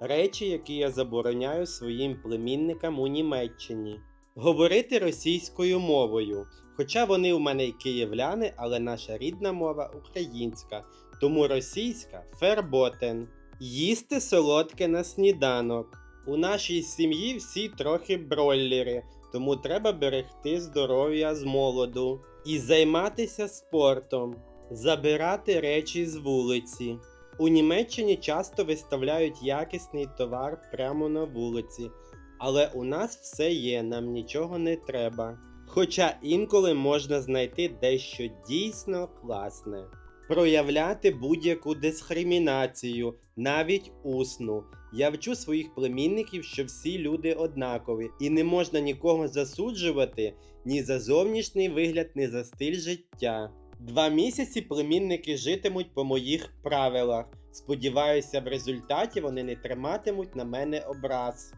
Речі, які я забороняю своїм племінникам у Німеччині. Говорити російською мовою. Хоча вони у мене й київляни, але наша рідна мова українська, тому російська ферботен. Їсти солодке на сніданок. У нашій сім'ї всі трохи бройлери, тому треба берегти здоров'я з молоду і займатися спортом, забирати речі з вулиці. У Німеччині часто виставляють якісний товар прямо на вулиці, але у нас все є, нам нічого не треба. Хоча інколи можна знайти дещо дійсно класне. Проявляти будь-яку дискримінацію, навіть усну. Я вчу своїх племінників, що всі люди однакові, і не можна нікого засуджувати ні за зовнішній вигляд, ні за стиль життя. Два місяці племінники житимуть по моїх правилах. Сподіваюся, в результаті вони не триматимуть на мене образ.